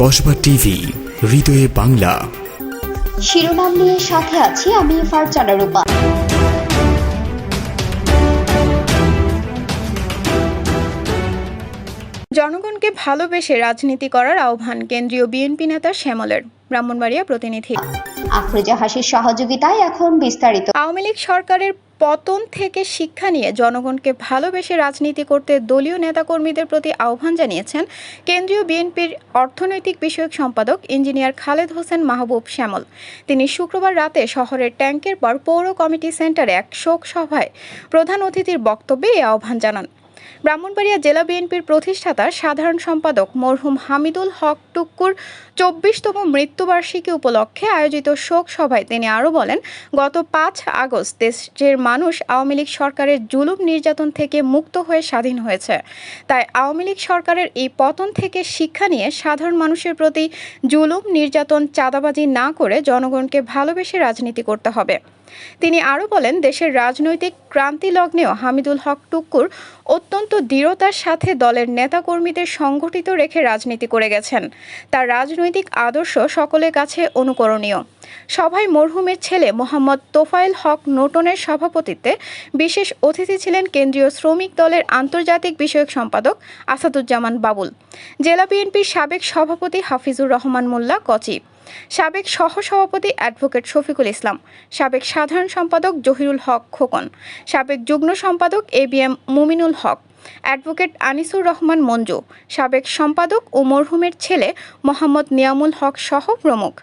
Kasba TV হৃদয়ে বাংলা। শিরোনাম নিয়ে সাথে আছি আমি ফারজানা রূপা। জনগণকে ভালোবেসে রাজনীতি করার আহ্বান কেন্দ্রীয় বিএনপি নেতা শ্যামলের ব্রাহ্মণবাড়িয়া প্রতিনিধি। আফরোজা হাসির সহযোগিতায় এখন বিস্তারিত। আওয়ামী লীগ সরকারের পতন থেকে শিক্ষা নিয়ে জনগণকে ভালোবেসে রাজনীতি করতে দলীয় নেতাকর্মীদের প্রতি আহ্বান জানিয়েছেন কেন্দ্রীয় বিএনপির অর্থনৈতিক বিষয়ক সম্পাদক ইঞ্জিনিয়ার খালেদ হোসেন মাহবুব শ্যামল। তিনি শুক্রবার রাতে শহরের ট্যাঙ্কের পর পৌর কমিটি সেন্টারে এক শোক সভায় প্রধান অতিথির বক্তব্যে এই আহ্বান জানান। ব্রাহ্মণবাড়িয়া জেলা বিএনপির প্রতিষ্ঠাতা সাধারণ সম্পাদক মরহুম হামিদুল হক টুক্কুর চব্বিশতম মৃত্যুবার্ষিকী উপলক্ষে আয়োজিত শোক সভায় তিনি আরও বলেন, গত পাঁচ আগস্ট দেশের মানুষ আওয়ামী লীগ সরকারের জুলুম নির্যাতন থেকে মুক্ত হয়ে স্বাধীন হয়েছে। তাই আওয়ামী লীগ সরকারের এই পতন থেকে শিক্ষা নিয়ে সাধারণ মানুষের প্রতি জুলুম, নির্যাতন, চাঁদাবাজি না করে জনগণকে ভালোবেসে রাজনীতি করতে হবে। তিনি আরও বলেন, দেশের রাজনৈতিক ক্রান্তি লগ্নেও হামিদুল হক টুক্কুর অত্যন্ত দৃঢ়তার সাথে দলের নেতাকর্মীদের সংগঠিত রেখে রাজনীতি করে গেছেন। তার রাজনৈতিক আদর্শ সকলের কাছে অনুকরণীয়। সভায় মরহুমের ছেলে মোহাম্মদ তোফায়েল হক নোটনের সভাপতিত্বে বিশেষ অতিথি ছিলেন কেন্দ্রীয় শ্রমিক দলের আন্তর্জাতিক বিষয়ক সম্পাদক আসাদুজ্জামান বাবুল। জেলা বিএনপির সাবেক সভাপতি হাফিজুর রহমান মোল্লা, কচি। সাবেক সহসভাপতি অ্যাডভোকেট শফিকুল ইসলাম, সাবেক সাধারণ সম্পাদক জহিরুল হক খোকন, সাবেক যুগ্ম সম্পাদক A B M Muminul Haque, advocate Anisur Rahman Manju, সাবেক সম্পাদক ও মরহুমের ছেলে মোহাম্মদ নিয়ামুল হক সহ প্রমুখ।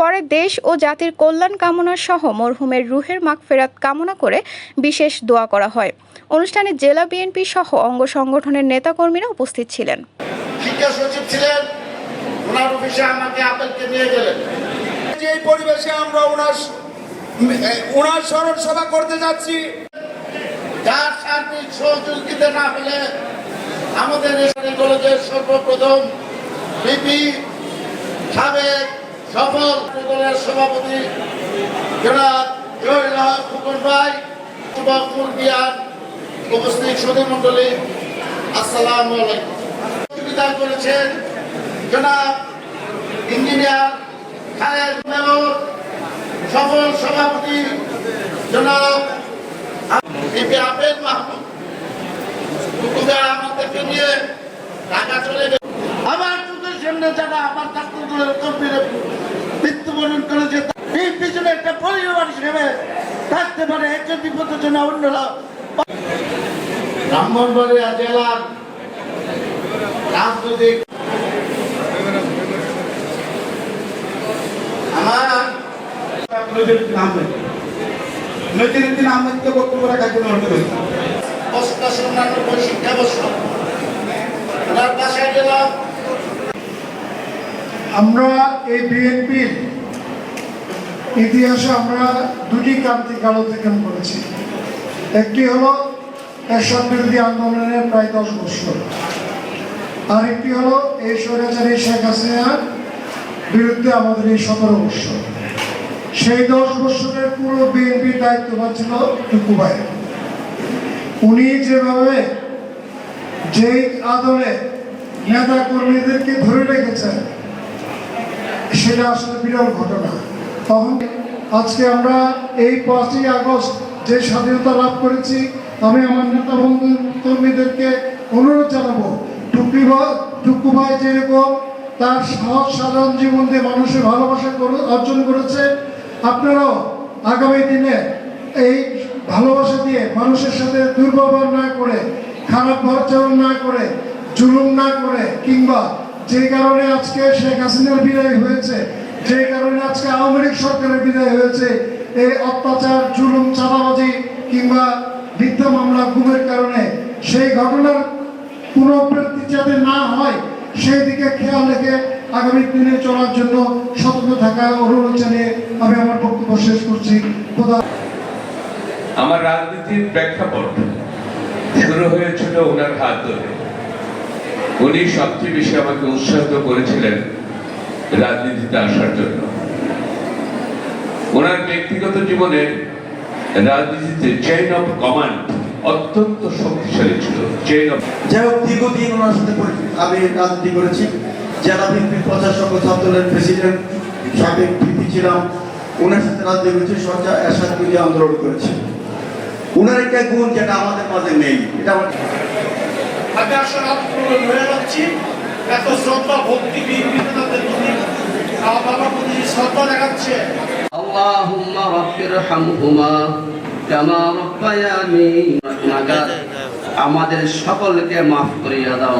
পরে দেশ ও জাতির কল্যাণ কামনা সহ মরহুমের রুহের মাগফেরাত কামনা করে বিশেষ দোয়া করা হয়। অনুষ্ঠানে জেলা বিএনপি সহ অঙ্গ সংগঠনের নেতাকর্মীরা উপস্থিত ছিলেন। ছিলেন। ওনার অফিসে আমাকে আপেলকে নিয়ে গেলেন। যে এই পরিবেশে আমরা ওনার ওনার স্মরণ সভা করতে যাচ্ছি। যার সার্বিক সহযোগিতা না পেলে আমাদের কলেজের সর্বপ্রথম বিপি সাবেক সফল দলের সভাপতি জনাব জহির ফুকন ভাই মুল বিয়ার উপস্থিত সদী মন্ডলী আসসালাম আলাইকুম। করেছেন জনাব ইঞ্জিনিয়ার খায়ের মেয়র সফল সভাপতি জনাব বিপি আবেদ মাহমুদ। আমাদেরকে নিয়ে ঢাকা চলে গেল। আমার চোখের সামনে যারা আমার ছাত্রদলের কর্মীরা মৃত্যুবরণ করেছে এই পিছনে একটা পরিবার হিসেবে থাকতে পারে একজন বিপদের জন্য অন্যরা। ব্রাহ্মণবাড়িয়া জেলার রাজনৈতিক আমার নজরুদ্দিন আহমেদ নজরুদ্দিন আহমেদকে বক্তব্য রাখার জন্য অনুরোধ করি। আমরা এই বিএনপির ইতিহাসে আমরা দুটি ক্রান্তিকাল অতিক্রম করেছি। একটি হলো এরশাদ বিরোধী আন্দোলনের প্রায় দশ বছর। আরেকটি হলো এই স্বৈরাচারী শেখ হাসিনার বিরুদ্ধে আমাদের এই সতেরো বছর। সেই দশ বছরের পুরো বিএনপির দায়িত্বভার ছিল টুকু ভাই উনি যেভাবে যেই আদলে নেতা কর্মীদেরকে ধরে রেখেছেন, সেটা আসলে বিরল ঘটনা। তখন আজকে আমরা এই পাঁচই আগস্ট যে স্বাধীনতা লাভ করেছি, আমি আমার নেতা বন্ধু কর্মীদেরকে অনুরোধ জানাব টুকরি টুকু ভাই যেরকম তার সহজ সাধারণ জীবন দিয়ে মানুষের ভালোবাসা অর্জন করেছে আপনারাও আগামী দিনে এই ভালোবাসা দিয়ে মানুষের সাথে দুর্ব্যবহার না করে, খারাপ আচরণ না করে, জুলুম না করে, কিংবা যে কারণে আজকে শেখ হাসিনার বিদায় হয়েছে, যে কারণে আজকে আওয়ামী লীগ সরকারের বিদায় হয়েছে, এই অত্যাচার, জুলুম, চাঁদাবাজি কিংবা মিথ্যা মামলা, গুমের কারণে সেই ঘটনার পুনরাবৃত্তি যাতে না হয়, সেই দিকে খেয়াল রেখে আগামী দিনে চলার জন্য সতর্ক থাকা অনুরোধ জানিয়ে আমি আমার বক্তব্য শেষ করছি। খোদা আমার রাজনীতির প্রেক্ষাপট শুরু হয়েছিল ওনার হাত ধরে। উনি সবচেয়ে বেশি আমাকে উৎসাহিত করেছিলেন রাজনীতিতে আসার জন্য। ওনার ব্যক্তিগত জীবনের রাজনীতিতে চেইন অফ কমান্ড অত্যন্ত শক্তিশালী ছিল। চেইন অফ যাই হোক দীর্ঘদিন ওনার সাথে আমি রাজনীতি করেছি। জেলা বিএনপির প্রচার সংঘ দলের প্রেসিডেন্ট সাবেক পিপি ছিলাম ওনার সাথে রাজনীতি করেছি সরকার এরশাদ বিরোধী আন্দোলন করেছি ওনার একটা গুণ যেটা আমাদের মাঝে নেই এটা আমার আমি আসলে আত্মপ্রবণ হয়ে যাচ্ছি এত শ্রদ্ধা ভক্তি বিএনপিতে তাদের প্রতি আমার বাবার প্রতি শ্রদ্ধা দেখাচ্ছে اللهم رب ارحمهما كما ربياني নাগাদ আমাদের সকলকে মাফ করিয়া দাও